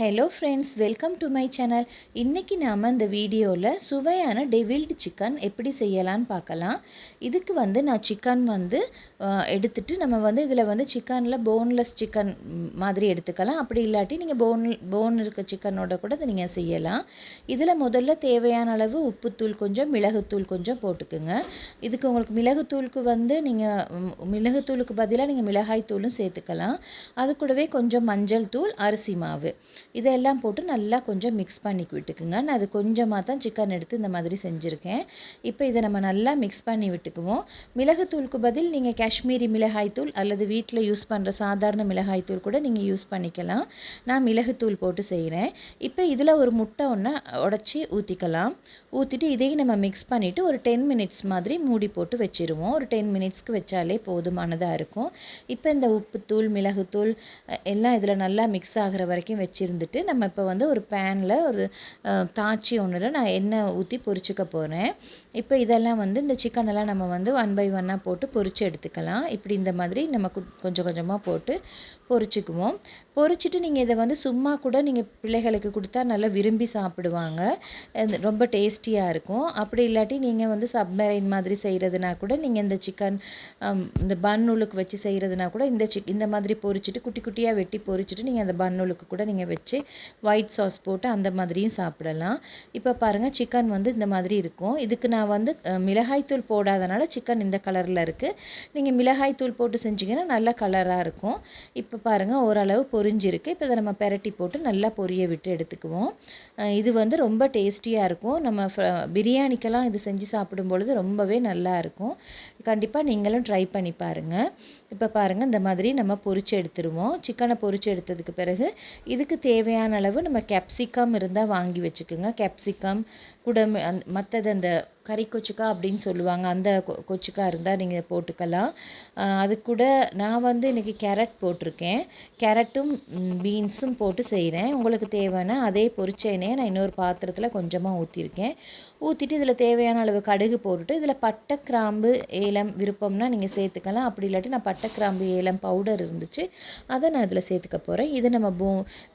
Hello friends welcome to my channel இன்றைக்கி நாம் இந்த வீடியோவில் சுவையான டெவில்டு சிக்கன் எப்படி செய்யலான்னு பார்க்கலாம். இதுக்கு வந்து நான் சிக்கன் வந்து எடுத்துகிட்டு எடுத்துட்டு நம்ம வந்து இதில் வந்து சிக்கனில் போன்லெஸ் சிக்கன் மாதிரி எடுத்துக்கலாம். அப்படி இல்லாட்டி நீங்கள் போன் போன் இருக்க சிக்கனோட கூட இதை நீங்கள் செய்யலாம். இதில் முதல்ல தேவையான அளவு உப்புத்தூள் கொஞ்சம் மிளகுத்தூள் கொஞ்சம் போட்டுக்குங்க. இதுக்கு உங்களுக்கு மிளகுத்தூளுக்கு வந்து நீங்கள் மிளகுத்தூளுக்கு பதிலாக நீங்கள் மிளகாய் தூளும் சேர்த்துக்கலாம். அது கூடவே கொஞ்சம் மஞ்சள் தூள் அரிசி மாவு. இதெல்லாம் போட்டு நல்லா கொஞ்சம் மிக்ஸ் பண்ணி விட்டுக்குங்க. நான் அது கொஞ்சமாக தான் சிக்கன் எடுத்து இந்த மாதிரி செஞ்சுருக்கேன். இப்போ இதை நம்ம நல்லா மிக்ஸ் பண்ணி விட்டுக்குவோம். மிளகுத்தூளுக்கு பதில் நீங்கள் காஷ்மீரி மிளகாய்த்தூள் அல்லது வீட்டில் யூஸ் பண்ணுற சாதாரண மிளகாய் தூள் கூட நீங்கள் யூஸ் பண்ணிக்கலாம். நான் மிளகுத்தூள் போட்டு செய்கிறேன் இப்போ இதில் ஒரு முட்டை ஒன்று உடச்சி ஊற்றிக்கலாம் ஊற்றிட்டு இதையும் நம்ம மிக்ஸ் பண்ணிவிட்டு ஒரு டென் மினிட்ஸ் மாதிரி மூடி போட்டு வச்சுருவோம். ஒரு டென் மினிட்ஸ்க்கு வச்சாலே போதுமானதாக இருக்கும். இப்போ இந்த உப்புத்தூள் மிளகுத்தூள் எல்லாம் இதில் நல்லா மிக்ஸ் ஆகிற வரைக்கும் வச்சு வச்சுருந்துட்டு நம்ம இப்போ வந்து ஒரு பேனில் ஒரு தாச்சி ஒன்றில் நான் எண்ணெய் ஊற்றி பொரிச்சுக்க போகிறேன் இப்போ இதெல்லாம் வந்து இந்த சிக்கன் எல்லாம் நம்ம வந்து ஒன் பை ஒன்னாக போட்டு பொரித்து எடுத்துக்கலாம். இப்படி இந்த மாதிரி நம்ம கொஞ்சம் கொஞ்சமாக போட்டு பொரிச்சுக்குவோம். பொரிச்சிட்டு நீங்கள் இதை வந்து சும்மா கூட நீங்கள் பிள்ளைகளுக்கு கொடுத்தா நல்லா விரும்பி சாப்பிடுவாங்க. ரொம்ப டேஸ்டியாக இருக்கும். அப்படி இல்லாட்டி நீங்கள் வந்து சப்மரைன் மாதிரி செய்கிறதுனா கூட நீங்கள் இந்த சிக்கன் இந்த பன்னுலுக்கு வச்சு செய்கிறதுனா கூட இந்த சிக் இந்த மாதிரி பொறிச்சிட்டு குட்டி குட்டியாக வெட்டி பொரிச்சிட்டு நீங்கள் அந்த பன்னுலுக்கு கூட நீங்கள் வச்சு ஒயிட் சாஸ் போட்டு அந்த மாதிரியும் சாப்பிடலாம். இப்போ பாருங்கள் சிக்கன் வந்து இந்த மாதிரி இருக்கும். இதுக்கு நான் வந்து மிளகாய்த்தூள் போடாதனால சிக்கன் இந்த கலரில் இருக்குது நீங்கள் மிளகாய்த்தூள் போட்டு செஞ்சீங்கன்னா நல்ல கலராக இருக்கும். இப்போ பாருங்கள் ஓரளவு பொரிஞ்சிருக்கு. இப்போ இதை நம்ம பெரட்டி போட்டு நல்லா பொரிய விட்டு எடுத்துக்குவோம். இது வந்து ரொம்ப டேஸ்டியாக இருக்கும். நம்ம பிரியாணிக்கெல்லாம் இது செஞ்சு சாப்பிடும் பொழுது ரொம்பவே நல்லா இருக்கும். கண்டிப்பாக நீங்களும் ட்ரை பண்ணி பாருங்கள் இப்போ பாருங்கள் இந்த மாதிரி நம்ம பொரிச்சு எடுத்துருவோம். சிக்கனை பொரிச்சு எடுத்ததுக்கு பிறகு இதுக்கு தேவையான அளவு நம்ம கேப்சிகம் இருந்தால் வாங்கி வச்சுக்கோங்க. கேப்சிகம் கூட அந் மற்றது அந்த கறி கொச்சுக்கா அப்படின்னு சொல்லுவாங்க. அந்த கொ- கொச்சுக்கா இருந்தால் நீங்கள் போட்டுக்கலாம். அது கூட நான் வந்து இன்றைக்கி கேரட் போட்டிருக்கேன். கேரட்டும் பீன்ஸும் போட்டு செய்கிறேன் உங்களுக்கு தேவைன்னா அதே பொரிச்ச எண்ணெயை நான் இன்னொரு பாத்திரத்தில் கொஞ்சமாக ஊற்றிருக்கேன் ஊற்றிட்டு இதில் தேவையான அளவு கடுகு போட்டுட்டு இதில் பட்டை கிராம்பு ஏலம் விருப்பம்னா நீங்கள் சேர்த்துக்கலாம். அப்படி இல்லாட்டி நான் பட்டை கிராம்பு ஏலம் பவுடர் இருந்துச்சு அதை நான் இதில் சேர்த்துக்க போகிறேன் இது நம்ம போ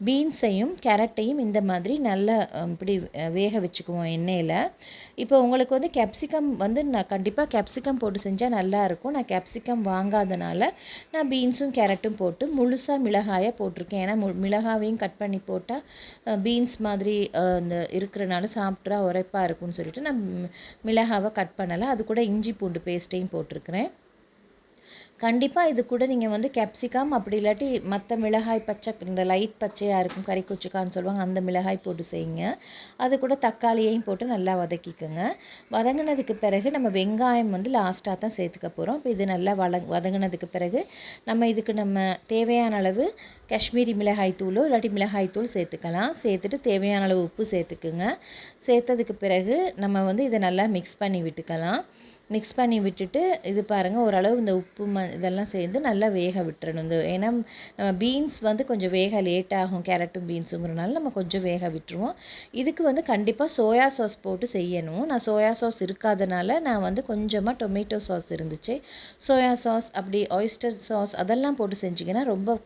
பீன்ஸையும் கேரட்டையும் இந்த மாதிரி நல்லா இப்படி வேக வச்சுக்குவோம் எண்ணெயில். இப்போ உங்களுக்கு வந்து கேப்சிகம் வந்து நான் கண்டிப்பாக கேப்சிகம் போட்டு செஞ்சால் நல்லாயிருக்கும் நான் கேப்சிகம் வாங்காதனால நான் பீன்ஸும் கேரட்டும் போட்டு முழுசாக மிளகாயை போட்டிருக்கேன். ஏன்னா மு மிளகாவையும் கட் பண்ணி போட்டால் பீன்ஸ் மாதிரி இந்த இருக்கிறனால சாப்பிட்றா உரைப்பாக இருக்கும்னு சொல்லிட்டு நான் மிளகாவை கட் பண்ணலை. அது கூட இஞ்சி பூண்டு பேஸ்ட்டையும் போட்டிருக்கிறேன். கண்டிப்பாக இது கூட நீங்கள் வந்து கேப்சிகம் அப்படி இல்லாட்டி மற்ற மிளகாய் பச்சை இந்த லைட் பச்சையாக இருக்கும் கறி கொச்சிக்கான்னு சொல்லுவாங்க அந்த மிளகாய் போட்டு செய்யுங்க. அது கூட தக்காளியையும் போட்டு நல்லா வதக்கிக்கோங்க. வதங்கினதுக்கு பிறகு நம்ம வெங்காயம் வந்து லாஸ்ட்டாக தான் சேர்த்துக்க போகிறோம் இப்போ இது நல்லா வள வதங்கினதுக்கு பிறகு நம்ம இதுக்கு நம்ம தேவையான அளவு காஷ்மீரி மிளகாய் தூளோ இல்லாட்டி மிளகாய் தூள் சேர்த்துக்கலாம். சேர்த்துட்டு தேவையான அளவு உப்பு சேர்த்துக்குங்க. சேர்த்ததுக்கு பிறகு நம்ம வந்து இதை நல்லா மிக்ஸ் பண்ணி விட்டுக்கலாம். மிக்ஸ் பண்ணி விட்டுட்டு இது பாருங்கள் ஓரளவு இந்த உப்பு ம இதெல்லாம் சேர்ந்து நல்லா வேக விட்டுறணும். இந்த ஏன்னா நம்ம பீன்ஸ் வந்து கொஞ்சம் வேக லேட் ஆகும் கேரட்டும் பீன்ஸுங்கிறனால நம்ம கொஞ்சம் வேக விட்டுருவோம். இதுக்கு வந்து கண்டிப்பாக சோயா சாஸ் போட்டு செய்யணும். நான் சோயா சாஸ் இருக்காதனால நான் வந்து கொஞ்சமாக டொமேட்டோ சாஸ் இருந்துச்சு. சோயா சாஸ் அப்படி ஆயிஸ்டர் சாஸ் அதெல்லாம் போட்டு செஞ்சிங்கன்னா ரொம்ப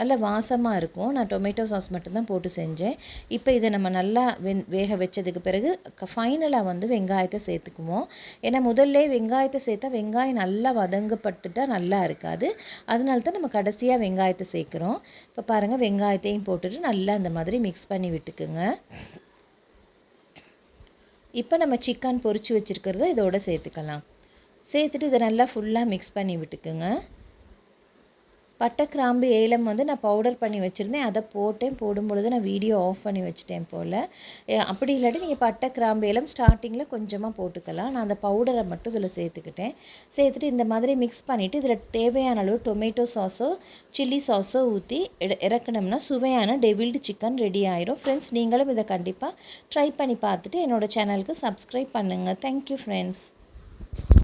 நல்ல வாசமாக இருக்கும். நான் டொமேட்டோ சாஸ் மட்டும்தான் போட்டு செஞ்சேன். இப்போ இதை நம்ம நல்லா வெந் வேக வச்சதுக்கு பிறகு ஃபைனலாக வந்து வெங்காயத்தை சேர்த்துக்குவோம். ஏன்னா முதல்ல வெங்காயத்தை சேர்த்தா வெங்காயம் நல்லா வதங்கப்பட்டுட்டா நல்லா இருக்காது. அதனால தான் நம்ம கடைசியாக வெங்காயத்தை சேர்க்குறோம். இப்போ பாருங்கள் வெங்காயத்தையும் போட்டுட்டு நல்லா இந்த மாதிரி மிக்ஸ் பண்ணி விட்டுக்குங்க. இப்போ நம்ம சிக்கன் பொரித்து வச்சுருக்கிறத இதோட சேர்த்துக்கலாம். சேர்த்துட்டு இதை நல்லா ஃபுல்லாக மிக்ஸ் பண்ணி விட்டுக்குங்க. பட்டை கிராம்பு ஏலம் வந்து நான் பவுடர் பண்ணி வச்சுருந்தேன். அதை போட்டேன். போடும் பொழுது நான் வீடியோ ஆஃப் பண்ணி வச்சுட்டேன் போல். அப்படி இல்லாட்டி நீங்கள் பட்டை கிராம்பு ஏலம் ஸ்டார்டிங்கில் கொஞ்சமாக போட்டுக்கலாம். நான் அந்த பவுடரை மட்டும் இதில் சேர்த்துக்கிட்டேன். சேர்த்துட்டு இந்த மாதிரி மிக்ஸ் பண்ணிவிட்டு இதில் தேவையான அளவு டொமேட்டோ சாஸோ சில்லி சாஸோ ஊற்றி இறக்கணும்னா சுவையான டெவில்டு சிக்கன் ரெடி ஆயிரும். ஃப்ரெண்ட்ஸ் நீங்களும் இதை கண்டிப்பாக ட்ரை பண்ணி பார்த்துட்டு என்னோடய சேனலுக்கு சப்ஸ்கிரைப் பண்ணுங்கள் தேங்க்யூ ஃப்ரெண்ட்ஸ்